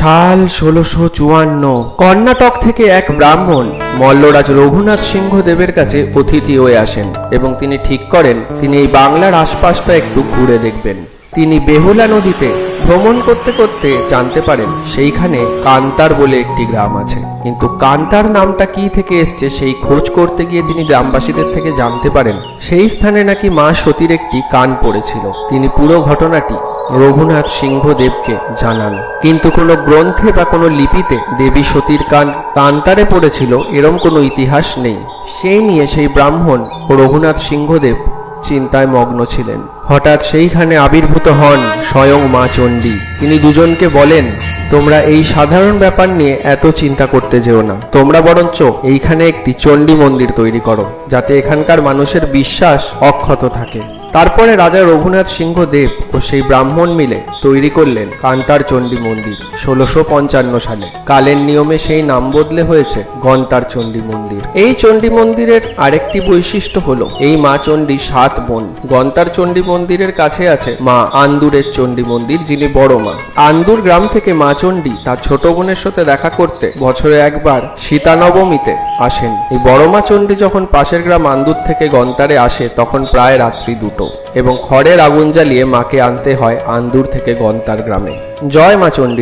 সাল ষোলোশো চুয়ান্ন। কর্ণাটক থেকে এক ব্রাহ্মণ মল্লরাজ রঘুনাথ সিংহদেবের কাছে অতিথি হয়ে আসেন এবং তিনি ঠিক করেন, তিনি এই বাংলার আশপাশটা একটু ঘুরে দেখবেন। তিনি বেহুলা নদীতে ভ্রমণ করতে করতে জানতে পারেন, সেইখানে কান্তার বলে একটি গ্রাম আছে। কিন্তু কান্তার নামটা কি থেকে এসছে, সেই খোঁজ করতে গিয়ে তিনি গ্রামবাসীদের থেকে জানতে পারেন, সেই স্থানে নাকি মা সতীর একটি কান পড়েছিল। তিনি পুরো ঘটনাটি রঘুনাথ সিংহদেবকে জানান। কিন্তু কোনো গ্রন্থে বা কোনো লিপিতে দেবী সতীর কান কান্তারে পড়েছিল, এরম কোনো ইতিহাস নেই। সেই নিয়ে সেই ব্রাহ্মণ রঘুনাথ সিংহদেব চিন্তায় মগ্ন ছিলেন। হঠাৎ সেইখানে আবির্ভূত হন স্বয়ং মা চণ্ডী। তিনি দুজনকে বলেন, তোমরা এই সাধারণ ব্যাপার নিয়ে এত চিন্তা করতে যেও না। তোমরা বরঞ্চ এইখানে একটি চণ্ডী মন্দির তৈরি করো, যাতে এখানকার মানুষের বিশ্বাস অক্ষত থাকে। তারপরে রাজা রঘুনাথ সিংহ দেব ও সেই ব্রাহ্মণ মিলে তৈরি করলেন কান্তার চণ্ডী মন্দির ষোলোশো পঞ্চান্ন সালে। কালের নিয়মে সেই নাম বদলে হয়েছে গন্তার চণ্ডী মন্দির। এই চণ্ডী মন্দিরের আরেকটি বৈশিষ্ট্য হলো, এই মা চণ্ডী সাত বোন। গন্তার চণ্ডী মন্দিরের কাছে আছে মা আন্দুরের চণ্ডী মন্দির, যিনি বড় মা। আন্দুর গ্রাম থেকে মা চণ্ডী তার ছোট বোনের সাথে দেখা করতে বছরে একবার সীতা নবমীতে আসেন। এই বড় মা চণ্ডী যখন পাশের গ্রাম আন্দুর থেকে গন্তারে আসে, তখন প্রায় রাত্রি দুটো। এবং খড়ের আগুন জ্বালিয়ে মাকে আনতে হয় আন্দুর থেকে গন্তার গ্রামে। জয় মা চণ্ডী।